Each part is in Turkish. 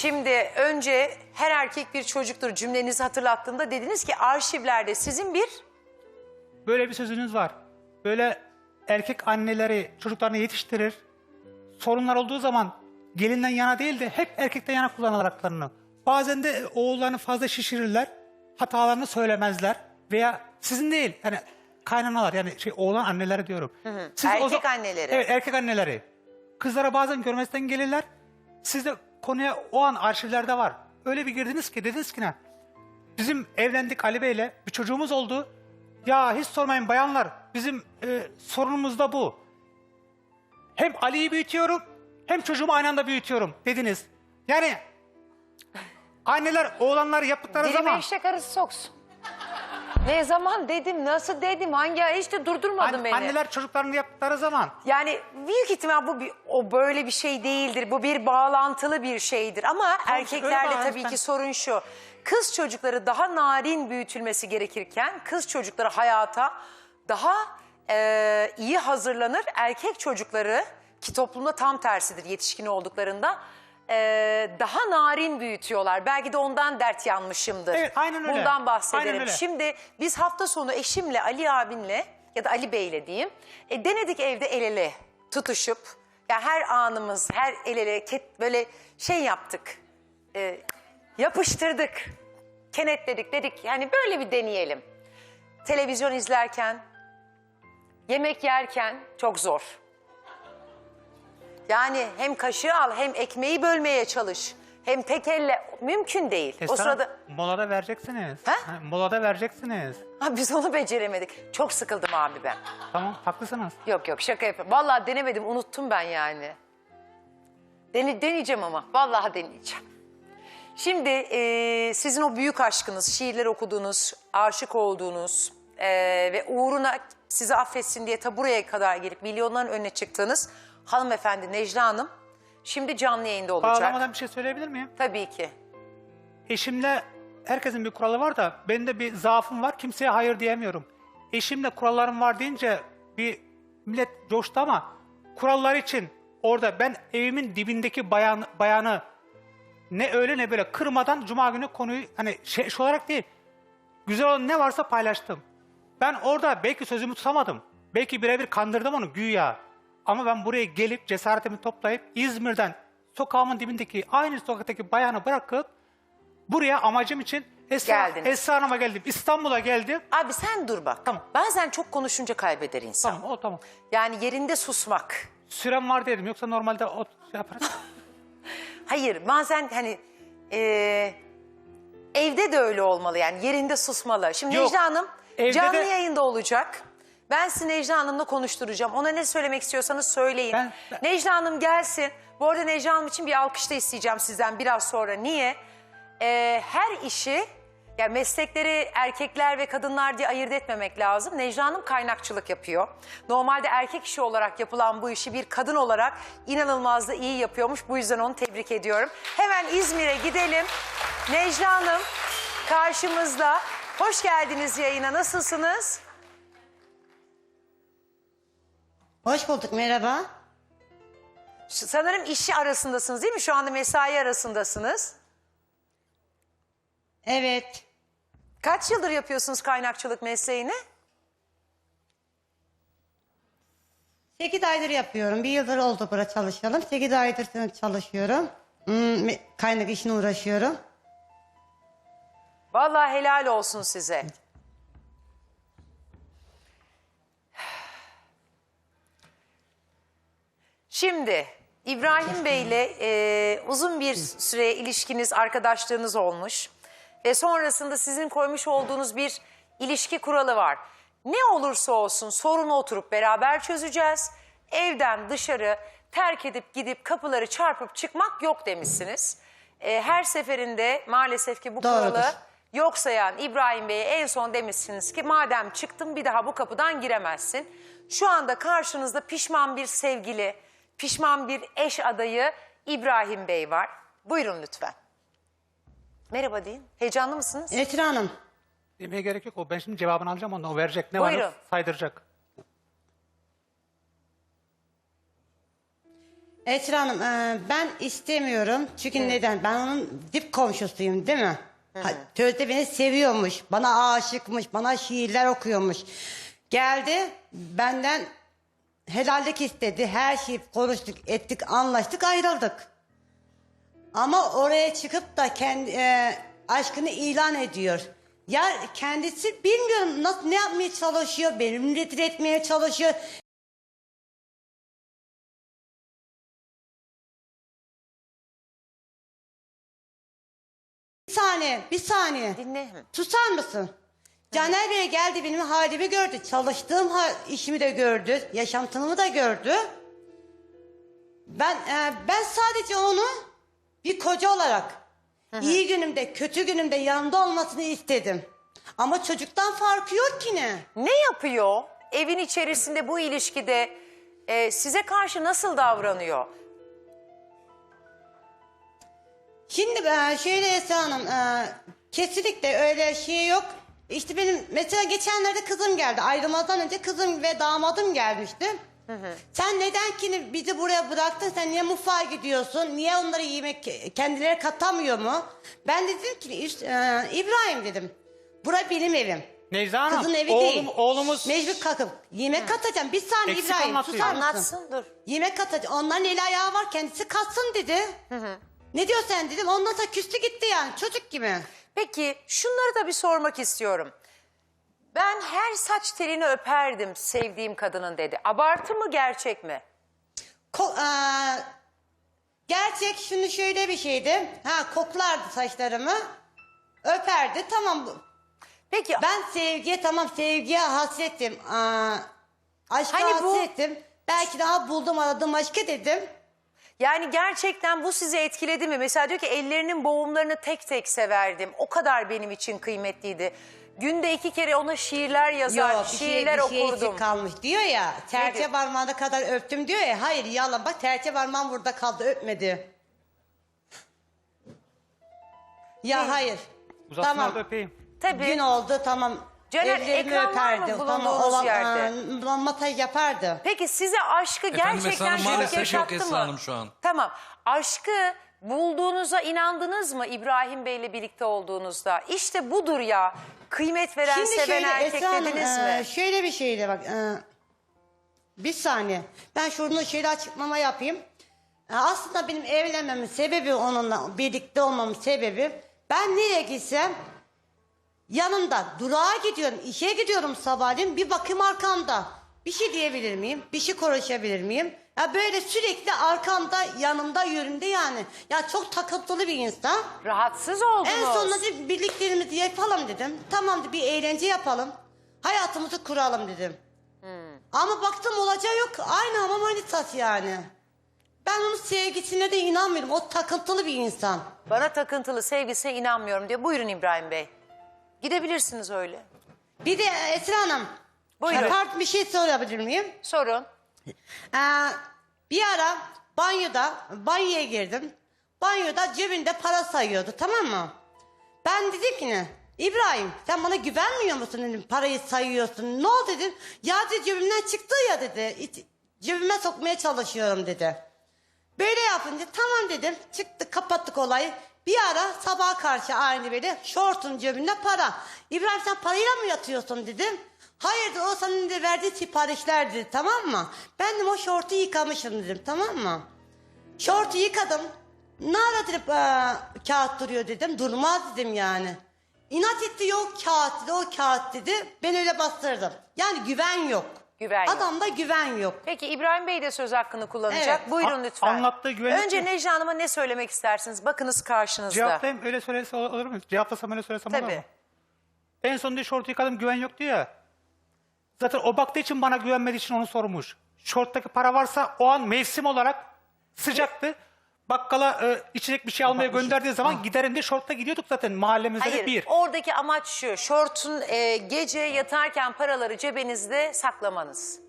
Şimdi önce her erkek bir çocuktur cümlenizi hatırlattığımda dediniz ki arşivlerde sizin bir Böyle bir sözünüz var. Böyle erkek anneleri çocuklarını yetiştirir. Sorunlar olduğu zaman gelinden yana değil de hep erkekten yana kullanırlar haklarını. Bazen de oğullarını fazla şişirirler. Hatalarını söylemezler. Veya sizin değil yani kaynanalar yani şey oğlan anneleri diyorum. Siz Erkek anneleri. Evet erkek anneleri. Kızlara bazen görmezden gelirler. Siz de konuya o an arşivlerde var. Öyle bir girdiniz ki dediniz ki ne? Bizim evlendik Ali Bey'le bir çocuğumuz oldu. Ya hiç sormayın bayanlar bizim e, sorunumuz da bu. Hem Ali'yi büyütüyorum hem çocuğumu aynı anda büyütüyorum dediniz. Yani anneler oğlanlar yaptıkları dilime zaman eşek arısı soksun. Ne zaman dedim, nasıl dedim, hangi ay işte durdurmadın an- beni. anneler çocuklarını yaptıkları zaman Yani büyük ihtimal bu bir, o böyle bir şey değildir. Bu bir bağlantılı bir şeydir. Ama erkeklerde öyle tabii ki sorun şu. Kız çocukları daha narin büyütülmesi gerekirken kız çocukları hayata daha e, iyi hazırlanır. Erkek çocukları ki toplumda tam tersidir yetişkin olduklarında e, daha narin büyütüyorlar. Belki de ondan dert yanmışımdır. Evet, aynen öyle. Bundan bahsederim. Aynen öyle. Şimdi biz hafta sonu eşimle Ali abinle ya da Ali Bey'le diyeyim e, denedik evde el ele tutuşup ya her anımız her el ele ket- böyle şey yaptık E, yapıştırdık kenetledik dedik yani böyle bir deneyelim. Televizyon izlerken yemek yerken çok zor. Yani hem kaşığı al hem ekmeği bölmeye çalış. Hem tek elle mümkün değil. o Esra, sırada molada vereceksiniz. He? Ha, molada vereceksiniz. Ha, biz onu beceremedik. Çok sıkıldım abi ben. Tamam haklısınız. Yok yok şaka yapıyorum. Vallahi denemedim unuttum ben yani. Dene, deneyeceğim ama. Vallahi deneyeceğim. Şimdi e, sizin o büyük aşkınız, şiirler okuduğunuz, aşık olduğunuz e, ve uğruna sizi affetsin diye ta buraya kadar gelip milyonların önüne çıktığınız hanımefendi Necla Hanım şimdi canlı yayında olacak. Bağlamadan bir şey söyleyebilir miyim? Tabii ki. Eşimle herkesin bir kuralı var da benim de bir zaafım var. Kimseye hayır diyemiyorum. Eşimle kurallarım var deyince bir millet coştu ama kurallar için orada ben evimin dibindeki bayan, bayanı ne öyle ne böyle kırmadan cuma günü konuyu hani şey, şey olarak değil güzel olan ne varsa paylaştım. Ben orada belki sözümü tutamadım. Belki birebir kandırdım onu güya. Ama ben buraya gelip cesaretimi toplayıp İzmir'den sokağımın dibindeki aynı sokaktaki bayanı bırakıp buraya amacım için Esra, Geldiniz. Esra Hanım'a geldim. İstanbul'a geldim. Abi sen dur bak. Tamam. Bazen çok konuşunca kaybeder insan. Tamam o tamam. Yani yerinde susmak. Sürem var dedim. Yoksa normalde o şey yaparız. Hayır bazen hani e, evde de öyle olmalı yani yerinde susmalı. Şimdi Yok, Necla Hanım evde canlı de- yayında olacak. Ben sizi Necla Hanım'la konuşturacağım. Ona ne söylemek istiyorsanız söyleyin. Ben- ben- Necla Hanım gelsin. Bu arada Necla Hanım için bir alkış da isteyeceğim sizden biraz sonra. Niye? E, her işi yani meslekleri erkekler ve kadınlar diye ayırt etmemek lazım. Necla Hanım kaynakçılık yapıyor. Normalde erkek işi olarak yapılan bu işi bir kadın olarak inanılmaz da iyi yapıyormuş. Bu yüzden onu tebrik ediyorum. Hemen İzmir'e gidelim. Necla Hanım karşımızda. Hoş geldiniz yayına. Nasılsınız? Hoş bulduk merhaba. Sanırım işi arasındasınız değil mi? Şu anda mesai arasındasınız. Evet. Kaç yıldır yapıyorsunuz kaynakçılık mesleğini? 8 aydır yapıyorum. Bir yıldır oldu burada çalışalım. 8 aydır çalışıyorum. Hmm, kaynak işine uğraşıyorum. Vallahi helal olsun size. Şimdi İbrahim Bey ile e, uzun bir süre ilişkiniz, arkadaşlığınız olmuş. Ve sonrasında sizin koymuş olduğunuz bir ilişki kuralı var. Ne olursa olsun sorunu oturup beraber çözeceğiz. Evden dışarı terk edip gidip kapıları çarpıp çıkmak yok demişsiniz. E, her seferinde maalesef ki bu Doğrudur. kuralı yok sayan İbrahim Bey'e en son demişsiniz ki madem çıktın bir daha bu kapıdan giremezsin. Şu anda karşınızda pişman bir sevgili, pişman bir eş adayı İbrahim Bey var. Buyurun lütfen. Merhaba deyin. Heyecanlı mısınız? Esra Hanım. Demeye gerek yok. O ben şimdi cevabını alacağım ondan. O verecek. Ne Buyurun. var saydıracak. Esra Hanım e, ben istemiyorum. Çünkü neden? Ben onun dip komşusuyum değil mi? Ha, Sözde beni seviyormuş. Bana aşıkmış. Bana şiirler okuyormuş. Geldi benden helallik istedi. Her şeyi konuştuk, ettik, anlaştık, ayrıldık. Ama oraya çıkıp da kendi e, aşkını ilan ediyor. Ya kendisi bilmiyorum nasıl ne yapmaya çalışıyor, beni rezil etmeye çalışıyor. Bir saniye, bir saniye. Dinle. Susar mısın? Caner Bey geldi benim halimi gördü. Çalıştığım ha- işimi de gördü. Yaşantımı da gördü. Ben e, ben sadece onu bir koca olarak iyi günümde, kötü günümde yanımda olmasını istedim. Ama çocuktan farkı yok ki ne? Ne yapıyor? Evin içerisinde bu ilişkide e, size karşı nasıl davranıyor? Şimdi e, şöyle Esra Hanım, e, kesinlikle öyle şey yok. İşte benim mesela geçenlerde kızım geldi. Ayrılmadan önce kızım ve damadım gelmişti. Sen neden ki bizi buraya bıraktın? Sen niye mutfağa gidiyorsun? Niye onları yemek kendileri katamıyor mu? Ben dedim ki "İşte, e, İbrahim dedim. Bura benim evim. Necla Hanım, Kızın evi oğlum, değil. oğlumuz Mecbur kalkıp yemek katacağım. Bir saniye Eksik İbrahim anlatıyor. susar mısın? Anlatsın dur. Yemek katacağım. Onların eli ayağı var kendisi katsın dedi. Ne diyor sen dedim. Ondan sonra küstü gitti yani çocuk gibi. Peki şunları da bir sormak istiyorum. Ben her saç telini öperdim sevdiğim kadının dedi. Abartı mı gerçek mi? Ko- Aa, gerçek şunu şöyle bir şeydi. Ha koklardı saçlarımı. Öperdi tamam. bu- Peki Ben sevgiye tamam sevgiye hasretim. Aa, aşka Hani bu-. Belki daha buldum aradım aşkı dedim. Yani gerçekten bu sizi etkiledi mi? Mesela diyor ki ellerinin boğumlarını tek tek severdim. O kadar benim için kıymetliydi. Günde iki kere ona şiirler yazar, Yok bir şey, şiirler bir şey okurdum. kalmış diyor ya. Serçe Nedir? parmağına kadar öptüm diyor ya. Hayır yalan bak serçe parmağım burada kaldı öpmedi. Ya hayır. uzatma tamam. öpeyim. Tabii. Gün oldu tamam. Caner, Ellerimi ekran var mı bulunduğunuz Tamam, yerde? aa, masaj yapardı. Peki size aşkı Efendim Esra gerçekten Hanım, maalesef yaşattı Esra mı? Hanım şu an. Tamam. Aşkı bulduğunuza inandınız mı İbrahim Bey'le birlikte olduğunuzda? İşte budur ya. Kıymet veren, Şimdi seven şöyle erkek Esra Hanım, dediniz e, mi? şöyle bir şeydi bak. e, bir saniye. Ben şunu şöyle açıklama yapayım. E, aslında benim evlenmemin sebebi onunla birlikte olmamın sebebi ben nereye gitsem yanımda durağa gidiyorum, işe gidiyorum sabahleyin bir bakayım arkamda. Bir şey diyebilir miyim? Bir şey konuşabilir miyim? Ya böyle sürekli arkamda, yanımda, yönümde yani. Ya çok takıntılı bir insan. Rahatsız oldunuz. En sonunda dedim, birliklerimizi yapalım dedim. Tamam dedi, bir eğlence yapalım. Hayatımızı kuralım dedim. Ama baktım olacağı yok. Aynı ama manitası yani. Ben onun sevgisine de inanmıyorum. O takıntılı bir insan. Bana takıntılı sevgisine inanmıyorum diyor. Buyurun İbrahim Bey. Gidebilirsiniz öyle. Bir de Esra Hanım. Buyurun. Pardon bir şey sorabilir miyim? Sorun. Ee, bir ara banyoda, banyoya girdim. Banyoda cebinde para sayıyordu tamam mı? Ben dedim ki ne? İbrahim sen bana güvenmiyor musun dedim parayı sayıyorsun. Ne oldu dedim. Ya dedi cebimden çıktı ya dedi. İç- Cebime sokmaya çalışıyorum dedi. Böyle yapınca tamam dedim. Çıktı kapattık olayı. Bir ara sabaha karşı aynı böyle şortun cebinde para. İbrahim sen parayla mı yatıyorsun dedim. Hayır dedi, o senin de verdiği siparişler dedi tamam mı? Ben de o şortu yıkamışım dedim tamam mı? Şortu yıkadım. Ne ara dedim "Aa, kağıt duruyor dedim. Durmaz dedim yani. İnat etti yok kağıt dedi o kağıt dedi. Ben öyle bastırdım. Yani güven yok. Güven yok. Adamda güven yok. Peki İbrahim Bey de söz hakkını kullanacak. Evet. Buyurun A- lütfen. anlattığı güvenlik Önce mi? Necla Hanım'a ne söylemek istersiniz? Bakınız karşınızda. Cevaplayayım öyle söylese ol- olur mu? Cevaplasam öyle söylesem olur Tabii. mu? En son diyor şortu yıkadım güven yok diyor ya. Zaten o baktığı için bana güvenmediği için onu sormuş. Şorttaki para varsa o an mevsim olarak sıcaktı. Bakkala e, içecek bir şey almaya gönderdiği zaman giderim diye şortta gidiyorduk zaten mahallemizde de Hayır, bir. oradaki amaç şu. Şortun e, gece yatarken paraları cebinizde saklamanız.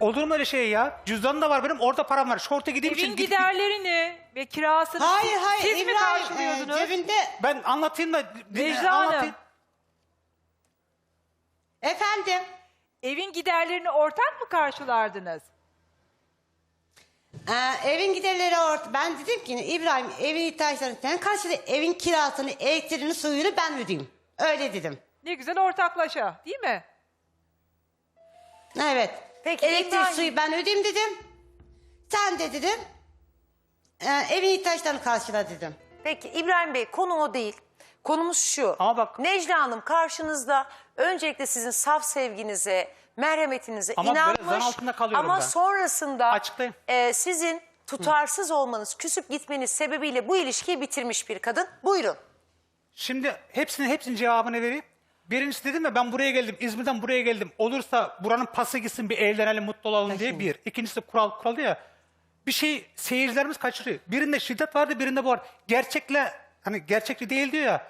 Olur mu öyle şey ya? Cüzdanım da var benim orada param var. Şorta gideyim için Evin gidip- giderlerini ve kirasını Hayır siz, hayır siz mi İbrahim e, karşılıyordunuz? cebinde Ben anlatayım da Necla anlatayım. Hanım. efendim Evin giderlerini ortak mı karşılardınız? Ee, evin giderleri orta. Ben dedim ki İbrahim evin ihtiyaçlarını sen karşıla evin kirasını, elektriğini, suyunu ben ödeyeyim. Öyle dedim. Ne güzel ortaklaşa değil mi? Evet. Peki, Elektrik İbrahim- suyu ben ödeyeyim dedim. Sen de dedim. e, evin ihtiyaçlarını karşıla dedim. Peki İbrahim Bey konu o değil. Konumuz şu. Ama bak- Necla Hanım karşınızda öncelikle sizin saf sevginize, merhametinize Ama böyle inanmış. zan altında kalıyorum ama ben. sonrasında e, sizin tutarsız olmanız, küsüp gitmeniz sebebiyle bu ilişkiyi bitirmiş bir kadın. Buyurun. Şimdi hepsinin hepsinin cevabını vereyim. Birincisi dedim ya ben buraya geldim. İzmir'den buraya geldim. Olursa buranın pası gitsin bir evlenelim mutlu olalım diye bir. İkincisi kural kural ya. Bir şey seyircilerimiz kaçırıyor. Birinde şiddet vardı birinde bu var. Gerçekle hani gerçekçi değil diyor ya.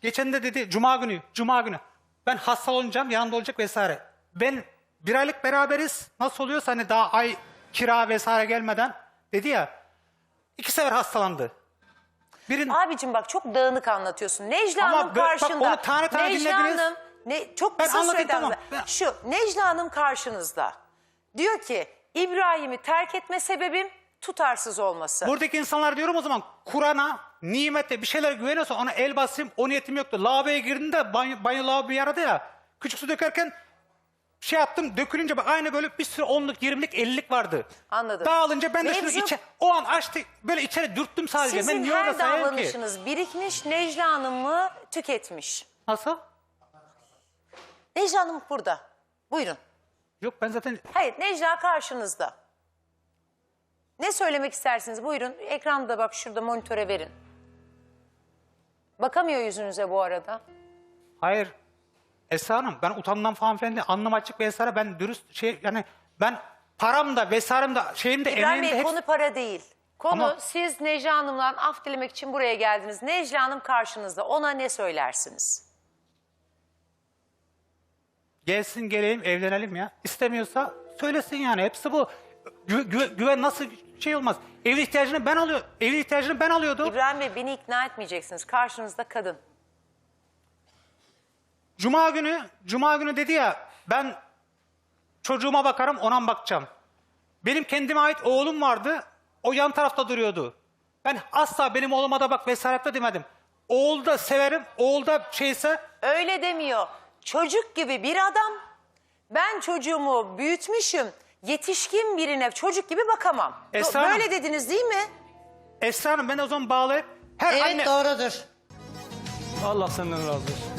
Geçen de dedi cuma günü cuma günü. Ben hasta olacağım yanında olacak vesaire. Ben bir aylık beraberiz. Nasıl oluyorsa hani daha ay kira vesaire gelmeden dedi ya. iki sefer hastalandı. Birin, Abicim bak çok dağınık anlatıyorsun. Necla Ama Hanım bö- bak karşında. onu tane tane Necla dinlediniz. Hanım ne, çok Ben kısa anlatayım, tamam. Ben- Şu Necla Hanım karşınızda. Diyor ki İbrahim'i terk etme sebebim tutarsız olması. Buradaki insanlar diyorum o zaman Kur'an'a, nimete bir şeyler güveniyorsa ona el basayım o niyetim yoktu. Lavaboya girdiğinde banyo, banyo lavabo bir arada ya. Küçük su dökerken şey yaptım dökülünce bak aynı böyle bir sürü onluk, yirmilik, ellilik vardı. Anladım. Dağılınca ben de şunu Mevzu- içe, o an açtı böyle içeri dürttüm sadece. ben Sizin niye orada her sayayım ki? davranışınız birikmiş Necla Hanım'ı tüketmiş. Nasıl? Necla Hanım burada. Buyurun. Yok ben zaten Hayır Necla karşınızda. Ne söylemek istersiniz? Buyurun. Ekranda bak şurada monitöre verin. Bakamıyor yüzünüze bu arada. hayır Esra Hanım ben utanmam falan filan değil. Anlam açık vesaire ben dürüst şey yani ben param da vesairem de şeyim de İbrahim emeğim de Bey hepsi... konu para değil. Konu Ama- siz Necla Hanım'dan af dilemek için buraya geldiniz. Necla Hanım karşınızda. Ona ne söylersiniz? Gelsin geleyim evlenelim ya. İstemiyorsa söylesin yani. Hepsi bu. Gü- gü- güven nasıl şey olmaz. Ev ihtiyacını ben alıyor. Ev ihtiyacını ben alıyordum. İbrahim Bey beni ikna etmeyeceksiniz. Karşınızda kadın. Cuma günü, cuma günü dedi ya ben çocuğuma bakarım ona mı bakacağım. Benim kendime ait oğlum vardı. O yan tarafta duruyordu. Ben asla benim oğluma da bak vesaire de demedim. Oğul da severim. Oğul da şeyse Öyle demiyor. Çocuk gibi bir adam. Ben çocuğumu büyütmüşüm. Yetişkin birine çocuk gibi bakamam. Esra Hanım. Böyle dediniz değil mi? Esra Hanım ben o zaman bağlayıp her Evet anne... doğrudur. Allah senden razı olsun.